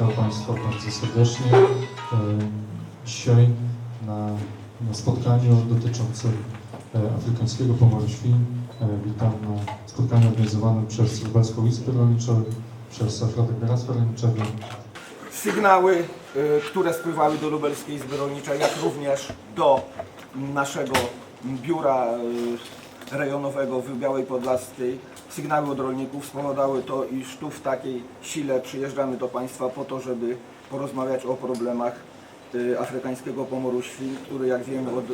Witam Państwa bardzo serdecznie. E, Dzisiaj na, na spotkaniu dotyczącym e, afrykańskiego pomoru świń e, witam na spotkaniu organizowanym przez Lubelską Izbę Rolniczą, przez Ośrodek Doradztwa Rolniczego. sygnały, które spływały do Lubelskiej Izby Rolniczej, jak również do naszego biura rejonowego w Białej Podlaskiej. Sygnały od rolników spowodowały to, iż tu w takiej sile przyjeżdżamy do Państwa po to, żeby porozmawiać o problemach y, afrykańskiego pomoru świń, który jak wiemy od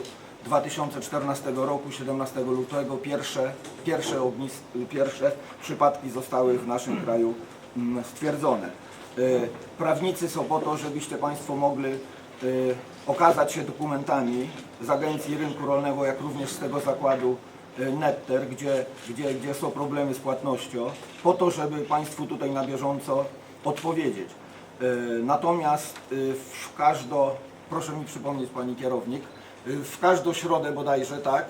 2014 roku, 17 lutego, pierwsze, pierwsze, ognis, pierwsze przypadki zostały w naszym kraju mm, stwierdzone. Y, Prawnicy są po to, żebyście Państwo mogli y, okazać się dokumentami z Agencji Rynku Rolnego, jak również z tego zakładu y, Netter, gdzie, gdzie, gdzie są problemy z płatnością, po to, żeby Państwu tutaj na bieżąco odpowiedzieć. Y, Natomiast y, w każdo, proszę mi przypomnieć Pani kierownik, y, w każdą środę bodajże, tak,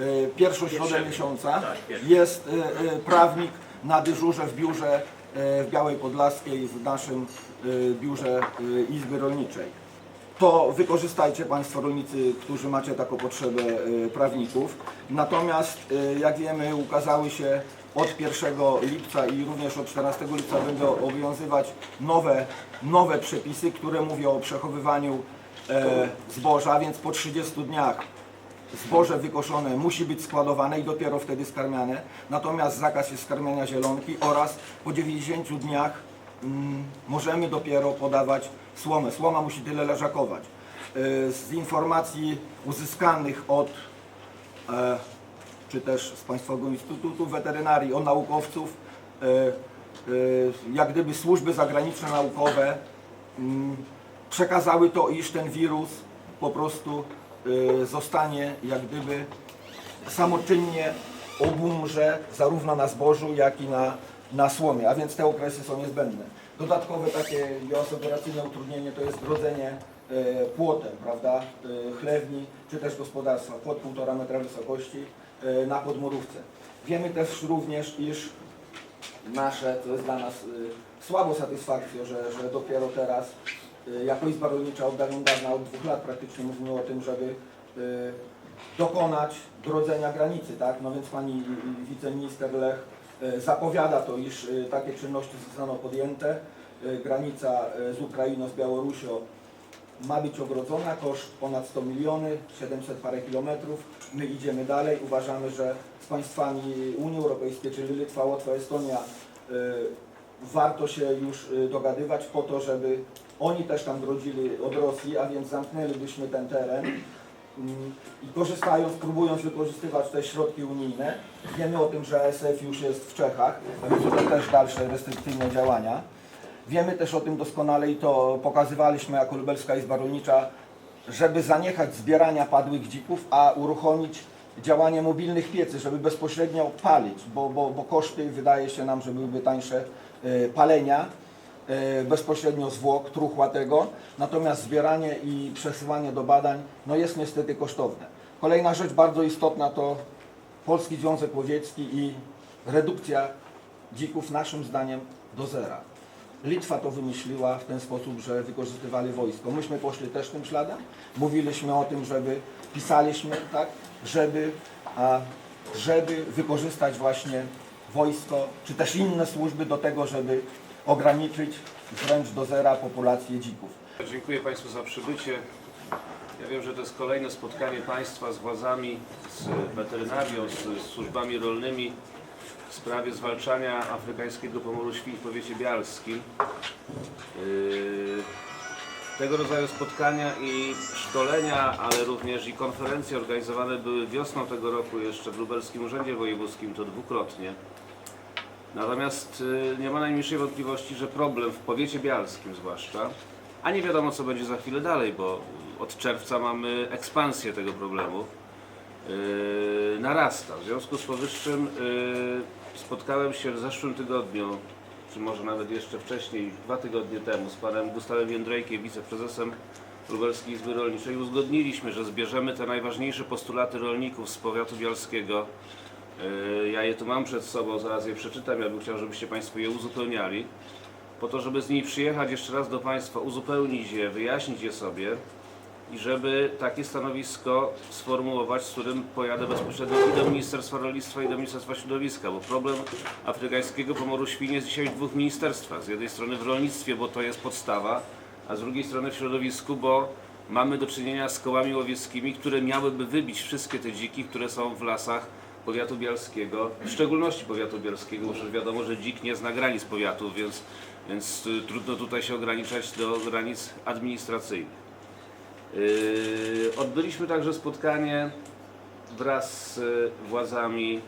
y, pierwszą środę miesiąca jest y, y, prawnik na dyżurze w biurze y, w Białej Podlaskiej w naszym y, biurze y, Izby Rolniczej. To wykorzystajcie Państwo rolnicy, którzy macie taką potrzebę y, prawników. Natomiast y, jak wiemy ukazały się od 1 lipca i również od 14 lipca będą obowiązywać nowe, nowe przepisy, które mówią o przechowywaniu e, zboża, więc po 30 dniach zboże wykoszone musi być składowane i dopiero wtedy skarmiane. Natomiast zakaz jest skarmiania zielonki oraz po 90 dniach mm, możemy dopiero podawać słomę. Słoma musi tyle leżakować. Y, Z informacji uzyskanych od e, czy też z Państwowego Instytutu Weterynarii, o naukowców, e, e, jak gdyby służby zagraniczne naukowe mm, przekazały to, iż ten wirus po prostu e, zostanie jak gdyby samoczynnie obumrze zarówno na zbożu, jak i na, na słomie, a więc te okresy są niezbędne. Dodatkowe takie bioasekuracyjne utrudnienie to jest grodzenie e, płotem, prawda, e, chlewni czy też gospodarstwa, płot półtora metra wysokości e, na podmurówce. Wiemy też również, iż nasze, to jest dla nas słabo satysfakcją, że, że dopiero teraz jako Izba Rolnicza od dawna, od dwóch lat praktycznie mówimy o tym, żeby dokonać grodzenia granicy, tak? No więc pani wiceminister Lech zapowiada to, iż y, takie czynności zostaną podjęte. Y, Granica z Ukrainą, z Białorusią ma być ogrodzona, koszt ponad 100 miliony, 700 parę kilometrów. My idziemy dalej, uważamy, że z państwami Unii Europejskiej, czyli Litwa, Łotwa, Estonia, warto się już dogadywać po to, żeby oni też tam grodzili od Rosji, a więc zamknęlibyśmy ten teren i korzystając, próbując wykorzystywać te środki unijne. Wiemy o tym, że ASF już jest w Czechach, a więc to też dalsze restrykcyjne działania. Wiemy też o tym doskonale i to pokazywaliśmy jako Lubelska Izba Rolnicza, żeby zaniechać zbierania padłych dzików, a uruchomić działanie mobilnych piecy, żeby bezpośrednio palić, bo, bo, bo koszty wydaje się nam, że byłyby tańsze y, palenia bezpośrednio zwłok, truchła tego, natomiast zbieranie i przesyłanie do badań no jest niestety kosztowne. Kolejna rzecz bardzo istotna to Polski Związek Łowiecki i redukcja dzików naszym zdaniem do zera. Litwa to wymyśliła w ten sposób, że wykorzystywali wojsko. Myśmy poszli też tym śladem. Mówiliśmy o tym, żeby, pisaliśmy, tak, żeby, a, żeby wykorzystać właśnie wojsko, czy też inne służby do tego, żeby ograniczyć wręcz do zera populację dzików. Dziękuję Państwu za przybycie. Ja wiem, że to jest kolejne spotkanie Państwa z władzami, z weterynarią, z, służbami rolnymi w sprawie zwalczania afrykańskiego pomoru świń w powiecie bialskim. Yy, Tego rodzaju spotkania i szkolenia, ale również i konferencje organizowane były wiosną tego roku jeszcze w Lubelskim Urzędzie Wojewódzkim, to dwukrotnie. Natomiast y, nie ma najmniejszej wątpliwości, że problem w powiecie bialskim zwłaszcza, a nie wiadomo co będzie za chwilę dalej, bo od czerwca mamy ekspansję tego problemu, yy, narasta. W związku z powyższym yy, spotkałem się w zeszłym tygodniu, czy może nawet jeszcze wcześniej, dwa tygodnie temu, z panem Gustawem Jędrejkiem, wiceprezesem Lubelskiej Izby Rolniczej. Uzgodniliśmy, że zbierzemy te najważniejsze postulaty rolników z powiatu bialskiego Ja je tu mam przed sobą, zaraz je przeczytam. Ja bym chciał, żebyście Państwo je uzupełniali. po to, żeby z niej przyjechać jeszcze raz do Państwa, uzupełnić je, wyjaśnić je sobie i żeby takie stanowisko sformułować, z którym pojadę bezpośrednio i do Ministerstwa Rolnictwa i do Ministerstwa Środowiska, bo problem afrykańskiego pomoru świń jest dzisiaj w dwóch ministerstwach. Z jednej strony w rolnictwie, bo to jest podstawa, a z drugiej strony w środowisku, bo mamy do czynienia z kołami łowieckimi, które miałyby wybić wszystkie te dziki, które są w lasach powiatu bialskiego, w szczególności powiatu bialskiego, bo już wiadomo, że dzik nie zna granic powiatu, więc, więc y, trudno tutaj się ograniczać do granic administracyjnych. Yy, Odbyliśmy także spotkanie wraz z y, władzami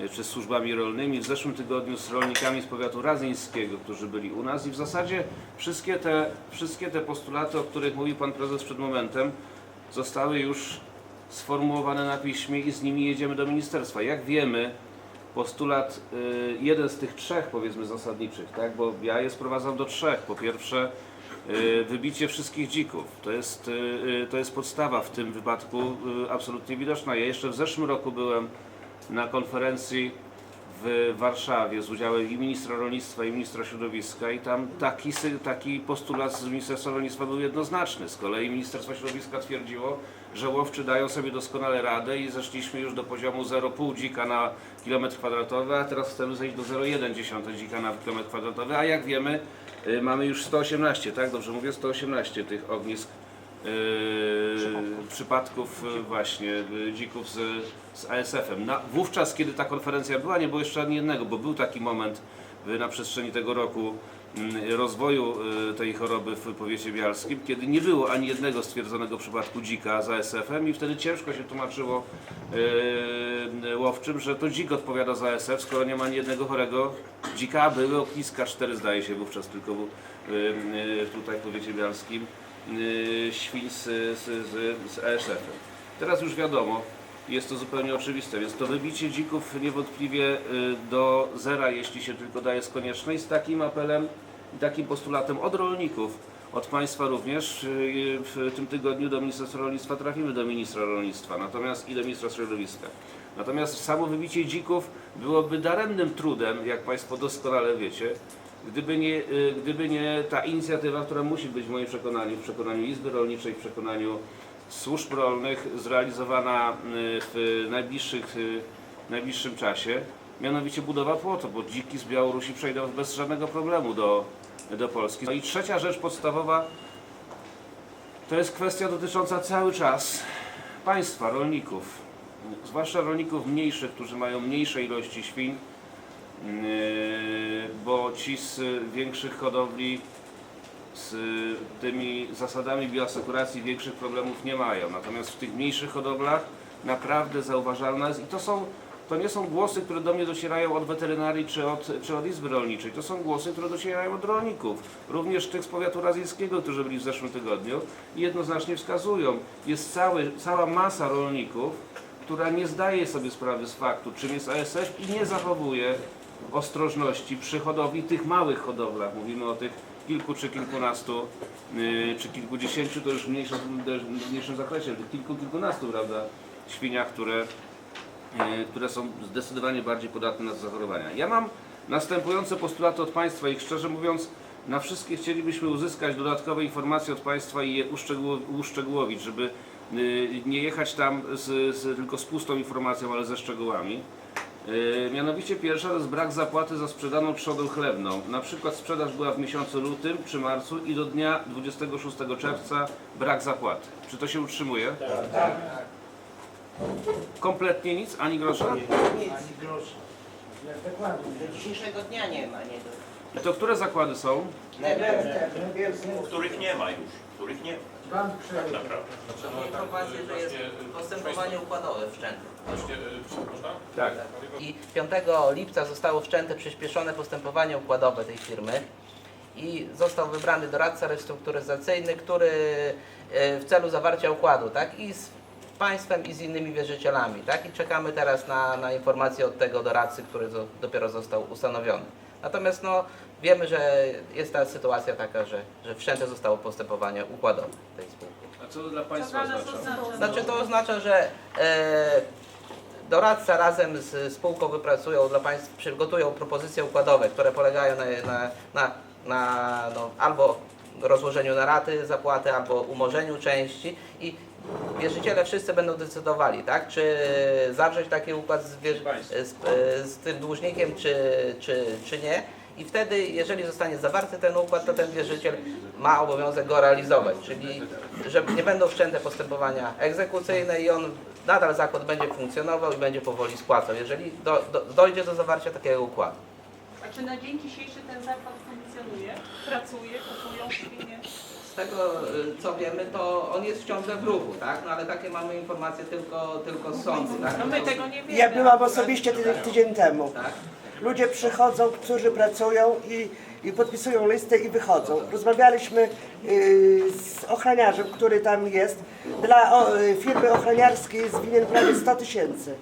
y, czy służbami rolnymi w zeszłym tygodniu z rolnikami z powiatu razyńskiego, którzy byli u nas i w zasadzie wszystkie te, wszystkie te postulaty, o których mówił Pan Prezes przed momentem, zostały już sformułowane na piśmie i z nimi jedziemy do ministerstwa. Jak wiemy, postulat, y, jeden z tych trzech powiedzmy zasadniczych, tak? bo ja je sprowadzam do trzech. Po pierwsze, y, wybicie wszystkich dzików. To jest, y, to jest podstawa w tym wypadku absolutnie widoczna. Ja jeszcze w zeszłym roku byłem na konferencji w Warszawie z udziałem i ministra rolnictwa i ministra środowiska i tam taki, taki postulat z Ministerstwa Rolnictwa był jednoznaczny. Z kolei Ministerstwo Środowiska twierdziło, że łowczy dają sobie doskonale radę i zeszliśmy już do poziomu 0,5 dzika na kilometr kwadratowy, a teraz chcemy zejść do 0,1 dzika na kilometr kwadratowy, a jak wiemy y, mamy już 118, tak? Dobrze mówię, 118 tych ognisk Yy, przypadków yy, właśnie yy, dzików z, z ASF-em. Na, wówczas, kiedy ta konferencja była, nie było jeszcze ani jednego, bo był taki moment yy, na przestrzeni tego roku rozwoju yy, tej choroby w powiecie bialskim, kiedy nie było ani jednego stwierdzonego przypadku dzika z ASF-em i wtedy ciężko się tłumaczyło yy, łowczym, że to dzik odpowiada za ASF, skoro nie ma ani jednego chorego dzika, były ogniska, cztery zdaje się wówczas tylko yy, tutaj w powiecie bialskim y, świń z, z, z, z ASF-em. Teraz już wiadomo, jest to zupełnie oczywiste, więc to wybicie dzików niewątpliwie y, do zera, jeśli się tylko daje, jest konieczne i z takim apelem i takim postulatem od rolników, od Państwa również y, w tym tygodniu do Ministerstwa Rolnictwa trafimy do Ministra Rolnictwa natomiast i do Ministra Środowiska. Natomiast samo wybicie dzików byłoby daremnym trudem, jak Państwo doskonale wiecie, Gdyby nie, y, gdyby nie ta inicjatywa, która musi być w moim przekonaniu, w przekonaniu Izby Rolniczej, w przekonaniu służb rolnych, zrealizowana y, w najbliższych, y, najbliższym czasie, mianowicie budowa płotu, bo dziki z Białorusi przejdą bez żadnego problemu do, do Polski. No i trzecia rzecz podstawowa to jest kwestia dotycząca cały czas państwa, rolników, zwłaszcza rolników mniejszych, którzy mają mniejsze ilości świń, Yy, bo ci z większych hodowli z tymi zasadami bioasekuracji większych problemów nie mają. Natomiast w tych mniejszych hodowlach naprawdę zauważalna jest i to są to nie są głosy, które do mnie docierają od weterynarii czy od, czy od Izby Rolniczej. To są głosy, które docierają od rolników. Również tych z powiatu razyjskiego, którzy byli w zeszłym tygodniu i jednoznacznie wskazują. Jest cały, cała masa rolników, która nie zdaje sobie sprawy z faktu, czym jest ASF i nie zachowuje ostrożności przy hodowli tych małych hodowlach. Mówimy o tych kilku czy kilkunastu, yy, czy kilkudziesięciu, to już w mniejszym, w mniejszym zakresie, kilku, kilkunastu, prawda, świniach, które, yy, które są zdecydowanie bardziej podatne na zachorowania. Ja mam następujące postulaty od Państwa i szczerze mówiąc, na wszystkie chcielibyśmy uzyskać dodatkowe informacje od Państwa i je uszczegół- uszczegółowić, żeby yy, nie jechać tam z, z, tylko z pustą informacją, ale ze szczegółami. Yy, Mianowicie pierwsza to jest brak zapłaty za sprzedaną trzodę chlebną. Na przykład sprzedaż była w miesiącu lutym czy marcu i do dnia 26 czerwca brak zapłaty. Czy to się utrzymuje? Tak. Kompletnie nic? Ani grosza? Nic. Do dzisiejszego dnia nie ma, nie do... I to które zakłady są? których nie ma już, których nie ma. Tak naprawdę. Mam informację, że jest postępowanie układowe wszczęte. Tak. I 5 lipca zostało wszczęte przyspieszone postępowanie układowe tej firmy i został wybrany doradca restrukturyzacyjny, który e, w celu zawarcia układu, tak, i z państwem i z innymi wierzycielami, tak, i czekamy teraz na, na informację od tego doradcy, który dopiero został ustanowiony. Natomiast no, wiemy, że jest ta sytuacja taka, że, że wszczęte zostało postępowanie układowe tej spółki. A co to dla Państwa oznacza? Znaczy to oznacza, że e, doradca razem z spółką wypracują dla Państwa, przygotują propozycje układowe, które polegają na, na, na na no, albo rozłożeniu na raty zapłaty, albo umorzeniu części i wierzyciele wszyscy będą decydowali, tak? Czy zawrzeć taki układ z, wierz- z, z tym dłużnikiem, czy, czy, czy nie. I wtedy, jeżeli zostanie zawarty ten układ, to ten wierzyciel ma obowiązek go realizować, czyli że nie będą wszczęte postępowania egzekucyjne i on nadal zakład będzie funkcjonował i będzie powoli spłacał, jeżeli do, do, dojdzie do zawarcia takiego układu. A czy na dzień dzisiejszy ten zakład funkcjonuje? Pracuje, kupują świnie? Z tego y, co wiemy, to on jest ciągle w ruchu, tak? No ale takie mamy informacje tylko, tylko z sądu, tak? No my tego nie wiemy. Ja byłam osobiście tydzień, tydzień temu. Tak? Ludzie przychodzą, którzy pracują i, i podpisują listę i wychodzą. Rozmawialiśmy y, z ochroniarzem, który tam jest. Dla o, y, firmy ochroniarskiej jest winien prawie 100 tysięcy.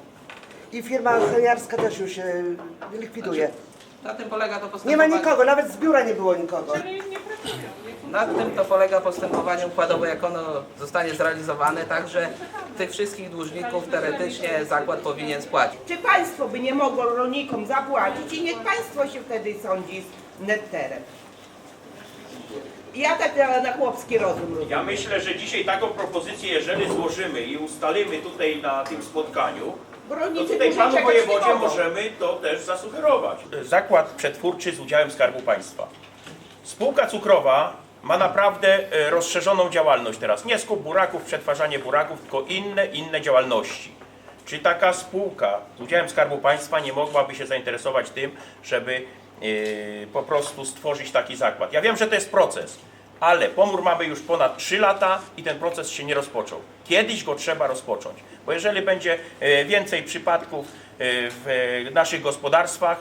I firma ochroniarska też już się likwiduje. Na tym polega to Nie ma postępowanie. nikogo, nawet z biura nie było nikogo. Czyli Na tym to polega postępowanie układowe, jak ono zostanie zrealizowane, także tych wszystkich dłużników teoretycznie zakład powinien spłacić. Czy państwo by nie mogło rolnikom zapłacić i niech państwo się wtedy sądzi z netterem? Ja tak na, na chłopski rozum rozumiem. Ja myślę, że dzisiaj taką propozycję, jeżeli złożymy i ustalimy tutaj na tym spotkaniu, Bo to rolnicy tutaj panu wojewodzie możemy to też zasugerować. Zakład przetwórczy z udziałem Skarbu Państwa. Spółka cukrowa ma naprawdę e, rozszerzoną działalność teraz. Nie skup buraków, przetwarzanie buraków, tylko inne, inne działalności. Czy taka spółka z udziałem Skarbu Państwa nie mogłaby się zainteresować tym, żeby e, po prostu stworzyć taki zakład? Ja wiem, że to jest proces, ale pomór mamy już ponad 3 lata i ten proces się nie rozpoczął. Kiedyś go trzeba rozpocząć, bo jeżeli będzie e, więcej przypadków w naszych gospodarstwach,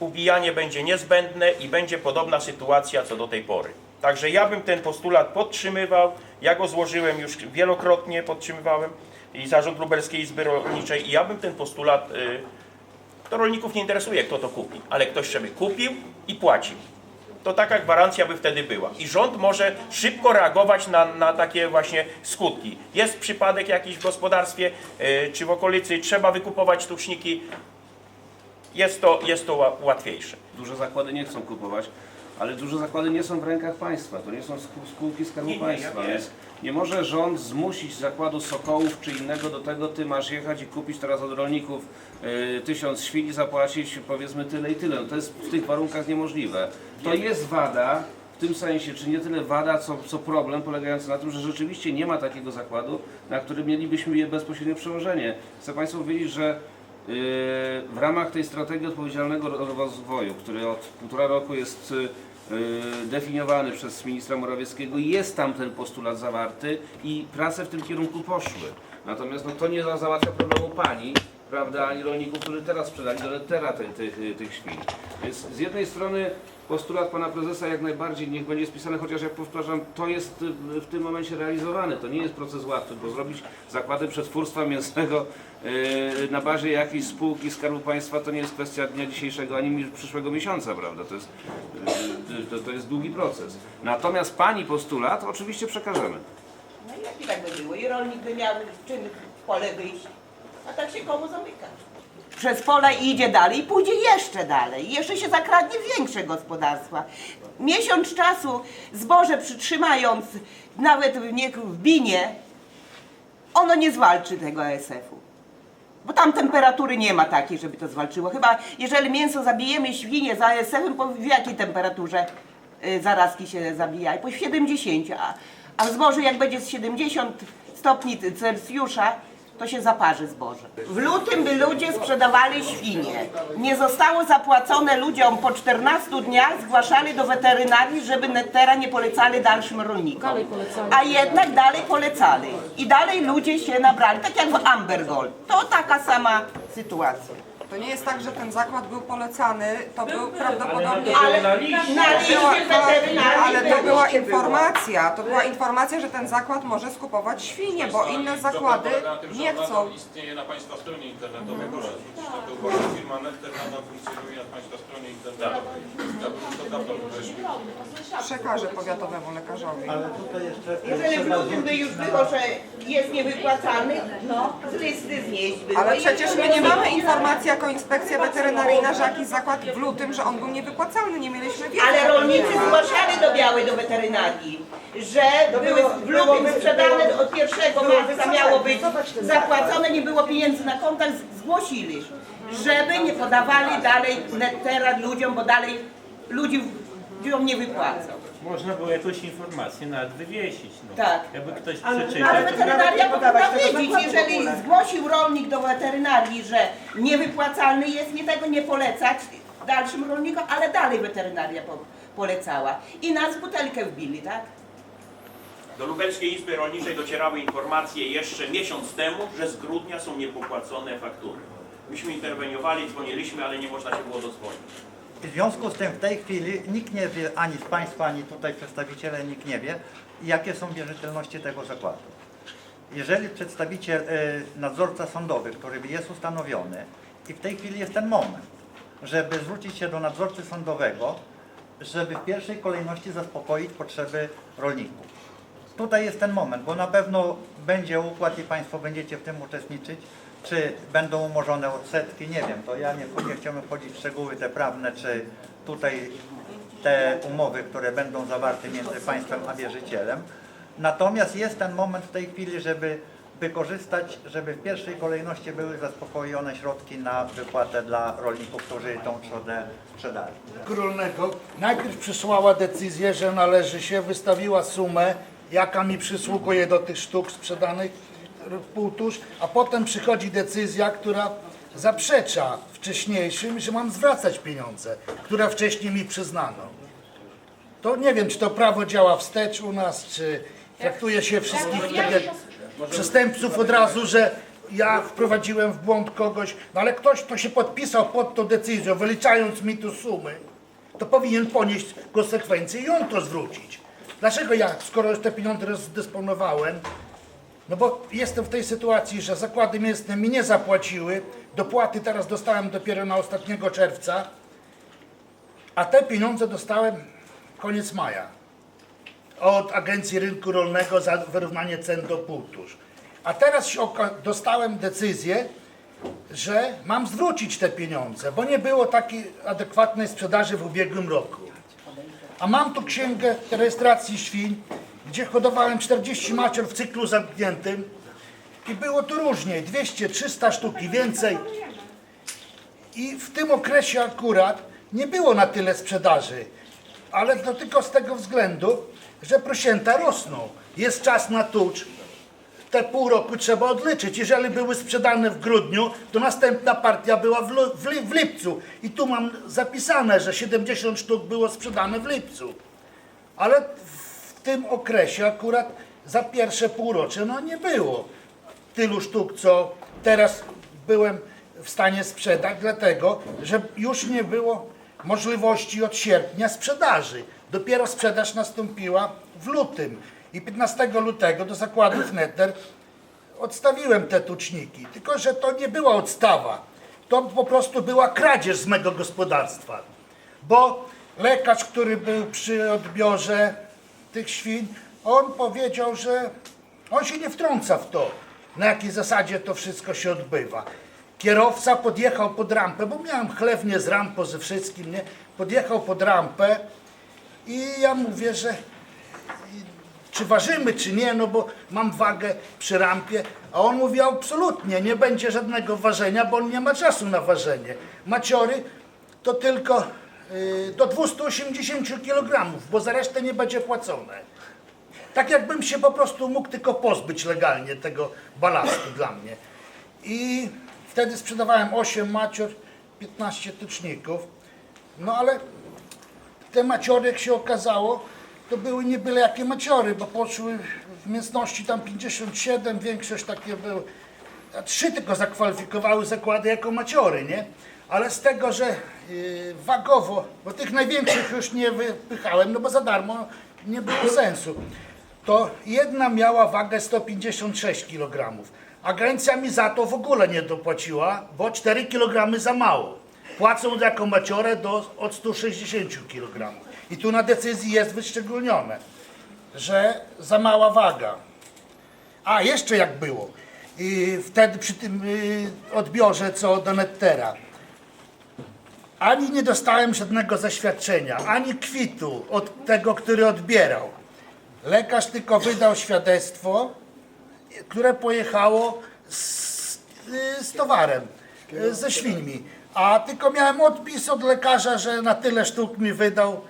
ubijanie będzie niezbędne i będzie podobna sytuacja co do tej pory. Także ja bym ten postulat podtrzymywał, ja go złożyłem już wielokrotnie, podtrzymywałem i Zarząd Lubelskiej Izby Rolniczej i ja bym ten postulat, y, to rolników nie interesuje kto to kupi, ale ktoś żeby kupił i płacił. To taka gwarancja by wtedy była. I rząd może szybko reagować na, na takie właśnie skutki. Jest przypadek jakiś w gospodarstwie y, czy w okolicy, trzeba wykupować tuczniki, jest to, jest to ła- łatwiejsze. Duże zakłady nie chcą kupować, ale duże zakłady nie są w rękach państwa, to nie są spółki Skarbu Nie, nie, Państwa, ja wiem. więc nie może rząd zmusić zakładu Sokołów czy innego do tego, ty masz jechać i kupić teraz od rolników y, tysiąc świń i zapłacić powiedzmy tyle i tyle. No to jest w tych warunkach niemożliwe. To jest wada, w tym sensie, czy nie tyle wada, co, co problem polegający na tym, że rzeczywiście nie ma takiego zakładu, na który mielibyśmy je bezpośrednie przełożenie. Chcę Państwu powiedzieć, że Yy, w ramach tej strategii odpowiedzialnego ro- rozwoju, który od półtora roku jest yy, definiowany przez ministra Morawieckiego, jest tam ten postulat zawarty i prace w tym kierunku poszły. Natomiast no, to nie za- załatwia problemu pani, prawda, ani rolników, którzy teraz sprzedali do Lettera tych, tych, tych świń. Więc z jednej strony postulat pana prezesa jak najbardziej niech będzie spisany, chociaż jak powtarzam, to jest y, w tym momencie realizowane. To nie jest proces łatwy, bo zrobić zakłady przetwórstwa mięsnego y, na bazie jakiejś spółki Skarbu Państwa to nie jest kwestia dnia dzisiejszego ani przyszłego miesiąca, prawda? To jest, y, to, to jest długi proces. Natomiast pani postulat oczywiście przekażemy. No i jak i tak by było? I rolnik by miał czym w pole wyjść, a tak się komu zamyka. Przez pole idzie dalej i pójdzie jeszcze dalej. I jeszcze się zakradnie większe gospodarstwa. Miesiąc czasu zboże przytrzymając nawet w, nie, w binie, ono nie zwalczy tego ASF-u. Bo tam temperatury nie ma takiej, żeby to zwalczyło. Chyba jeżeli mięso zabijemy świnie za ASF-em, w jakiej temperaturze y, zarazki się zabijają? Po 70, a, a w zbożu jak będzie z 70 stopni Celsjusza, to się zaparzy zboże. W lutym by ludzie sprzedawali świnie. Nie zostało zapłacone ludziom po 14 dniach, zgłaszali do weterynarii, żeby Nettera nie polecali dalszym rolnikom. A jednak dalej polecali. I dalej ludzie się nabrali, tak jak w Amber Gold. To taka sama sytuacja. To nie jest tak, że ten zakład był polecany, to był prawdopodobnie... Ale na liście ale to była informacja, to była informacja, że ten zakład może skupować świnie, bo inne zakłady na tym, że nie chcą. istnieje na Państwa stronie internetowej. Proszę zwrócić na to uwagę. Firma Netter nadal funkcjonuje na Państwa stronie internetowej. Ja bym to dawno wyjaśnił. Przekażę powiatowemu lekarzowi. Jeżeli w lutym by już było, że jest niewypłacalny, no z listy znieść było. Ale I przecież jeszcze my nie mamy informacji, jak jako inspekcja weterynaryjna, że jakiś zakład w lutym, że on był niewypłacalny, nie mieliśmy wiedzy. Ale rolnicy zgłaszali do Białej, do weterynarii, że były w lutym sprzedane od 1 marca miało być zapłacone, nie było pieniędzy na kontach, zgłosili, żeby nie podawali dalej nettera ludziom, bo dalej ludzi ludziom nie wypłacą. Można było jakąś informację nawet wywiesić. No. Tak. Jakby ktoś Ale- przeczytał. Ale to weterynaria powinna podawać tego wiedzieć, w jeżeli ogóle. zgłosił rolnik do weterynarii, że niewypłacalny jest, nie tego nie polecać dalszym rolnikom, ale dalej weterynaria po, polecała. I nas w butelkę wbili, tak? Do Lubelskiej Izby Rolniczej docierały informacje jeszcze miesiąc temu, że z grudnia są niepopłacone faktury. Myśmy interweniowali, dzwoniliśmy, ale nie można się było dodzwonić. W związku z tym w tej chwili nikt nie wie, ani z Państwa, ani tutaj przedstawiciele, nikt nie wie, jakie są wierzytelności tego zakładu. Jeżeli przedstawiciel, y, nadzorca sądowy, który jest ustanowiony i w tej chwili jest ten moment, żeby zwrócić się do nadzorcy sądowego, żeby w pierwszej kolejności zaspokoić potrzeby rolników. Tutaj jest ten moment, bo na pewno będzie układ i Państwo będziecie w tym uczestniczyć. Czy będą umorzone odsetki, nie wiem, to ja nie, nie chciałbym wchodzić w szczegóły te prawne, czy tutaj te umowy, które będą zawarte między państwem a wierzycielem. Natomiast jest ten moment w tej chwili, żeby wykorzystać, żeby w pierwszej kolejności były zaspokojone środki na wypłatę dla rolników, którzy tą trzodę sprzedali. Rolnego najpierw przysłała decyzję, że należy się, wystawiła sumę, jaka mi przysługuje do tych sztuk sprzedanych półtusz, a potem przychodzi decyzja, która zaprzecza wcześniejszym, że mam zwracać pieniądze, które wcześniej mi przyznano. To nie wiem, czy to prawo działa wstecz u nas, czy traktuje się wszystkich tak jak przestępców od razu, że ja wprowadziłem w błąd kogoś, no ale ktoś, kto się podpisał pod tą decyzją, wyliczając mi tu sumy, to powinien ponieść konsekwencje i on to zwrócić. Dlaczego ja, skoro już te pieniądze rozdysponowałem, no bo jestem w tej sytuacji, że zakłady mięsne mi nie zapłaciły, dopłaty teraz dostałem dopiero na ostatniego czerwca, a te pieniądze dostałem koniec maja od Agencji Rynku Rolnego za wyrównanie cen do półtusz. A teraz dostałem decyzję, że mam zwrócić te pieniądze, bo nie było takiej adekwatnej sprzedaży w ubiegłym roku. A mam tu księgę rejestracji świń, gdzie hodowałem 40 macior w cyklu zamkniętym i było tu różnie, 200, 300 sztuk i więcej. I w tym okresie akurat nie było na tyle sprzedaży, ale to tylko z tego względu, że prosięta rosną. Jest czas na tucz, te pół roku trzeba odliczyć. Jeżeli były sprzedane w grudniu, to następna partia była w, w, w lipcu. I tu mam zapisane, że 70 sztuk było sprzedane w lipcu. Ale tym okresie akurat za pierwsze półrocze no nie było tylu sztuk, co teraz byłem w stanie sprzedać, dlatego że już nie było możliwości od sierpnia sprzedaży. Dopiero sprzedaż nastąpiła w lutym. I 15 lutego do zakładów Netter odstawiłem te tuczniki. Tylko, że to nie była odstawa. To po prostu była kradzież z mego gospodarstwa. Bo lekarz, który był przy odbiorze tych świń, on powiedział, że on się nie wtrąca w to, na jakiej zasadzie to wszystko się odbywa. Kierowca podjechał pod rampę, bo miałem chlewnie z rampą ze wszystkim, nie? Podjechał pod rampę i ja mówię, że czy ważymy, czy nie, no bo mam wagę przy rampie, a on mówi absolutnie, nie będzie żadnego ważenia, bo on nie ma czasu na ważenie. Maciory to tylko do 280 kg, bo za resztę nie będzie płacone. Tak jakbym się po prostu mógł tylko pozbyć legalnie tego balastu dla mnie. I wtedy sprzedawałem 8 macior, 15 tuczników, no ale te maciory, jak się okazało, to były nie byle jakie maciory, bo poszły w mięsności tam 57, większość takie były. A trzy tylko zakwalifikowały zakłady jako maciory, nie? Ale z tego, że yy, wagowo, bo tych największych już nie wypychałem, no bo za darmo nie było sensu, to jedna miała wagę 156 kg. Agencja mi za to w ogóle nie dopłaciła, bo 4 kg za mało. Płacą jako maciorę do, od 160 kg. I tu na decyzji jest wyszczególnione, że za mała waga. A, jeszcze jak było. I wtedy przy tym y, odbiorze co do Nettera. Ani nie dostałem żadnego zaświadczenia, ani kwitu od tego, który odbierał. Lekarz tylko wydał świadectwo, które pojechało z, z towarem, ze świńmi. A tylko miałem odpis od lekarza, że na tyle sztuk mi wydał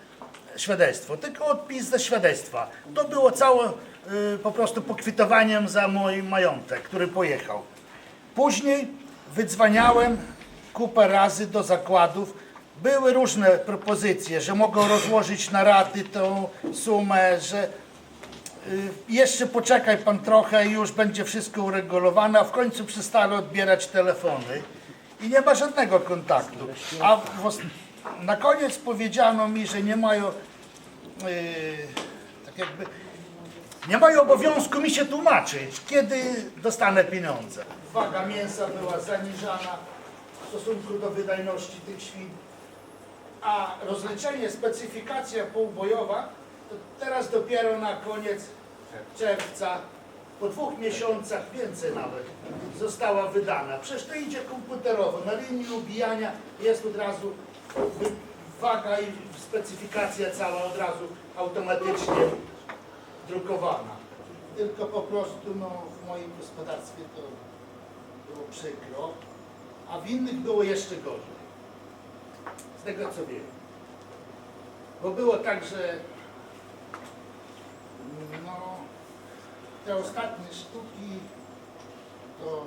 świadectwo. Tylko odpis ze świadectwa. To było całe y, po prostu pokwitowaniem za mój majątek, który pojechał. Później wydzwaniałem kupę razy do zakładów. Były różne propozycje, że mogą rozłożyć na raty tą sumę, że y, jeszcze poczekaj pan trochę i już będzie wszystko uregulowane, a w końcu przestali odbierać telefony i nie ma żadnego kontaktu. A w na koniec powiedziano mi, że nie mają yy, tak jakby nie mają obowiązku mi się tłumaczyć, kiedy dostanę pieniądze. Waga mięsa była zaniżana w stosunku do wydajności tych świn, a rozliczenie, specyfikacja półbojowa to teraz dopiero na koniec czerwca, po dwóch miesiącach, więcej nawet, została wydana. Przecież to idzie komputerowo, na linii ubijania jest od razu waga i specyfikacja cała od razu automatycznie drukowana. Tylko po prostu no, w moim gospodarstwie to było przykro, a w innych było jeszcze gorzej. Z tego co wiem. Bo było tak, że no, te ostatnie sztuki to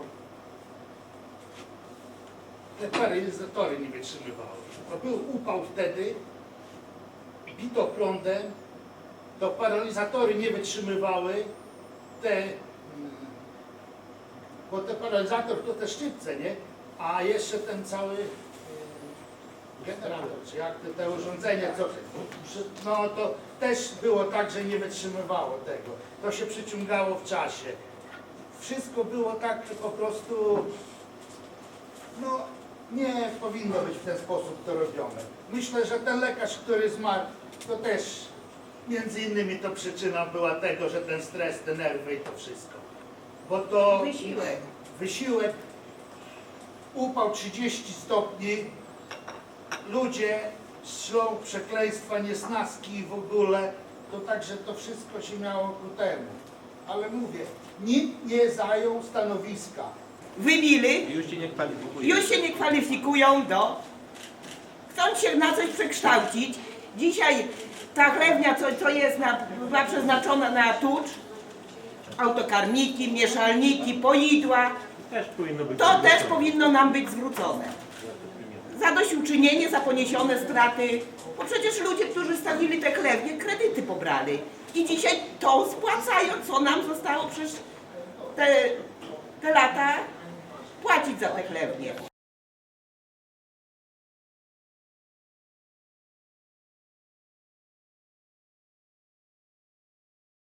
te paralizatory nie wytrzymywały. To był upał wtedy, bito prądem, to paralizatory nie wytrzymywały, te, mm, bo te paralizator to te szczypce, nie? A jeszcze ten cały y, generator, czy jak te, te urządzenie, co, no to też było tak, że nie wytrzymywało tego. To się przyciągało w czasie. Wszystko było tak po prostu, no nie powinno być w ten sposób to robione. Myślę, że ten lekarz, który zmarł, to też między innymi to przyczyna była tego, że ten stres, te nerwy i to wszystko. Bo to Wysiłek. wysiłek, upał 30 stopni, ludzie szlą przekleństwa, niesnaski i w ogóle, to także to wszystko się miało ku temu. Ale mówię, nikt nie zajął stanowiska. Wybili, Już się nie kwalifikuje. już się nie kwalifikują do, chcą się na coś przekształcić. Dzisiaj ta chlewnia, co, co jest na, była przeznaczona na tucz, autokarniki, mieszalniki, poidła, Też powinno być. to też powinno nam być zwrócone. Zadośćuczynienie za poniesione straty, bo przecież ludzie, którzy stawili te chlewnie, kredyty pobrali. I dzisiaj to spłacają, co nam zostało przez te, te lata płacić za te chlewnie.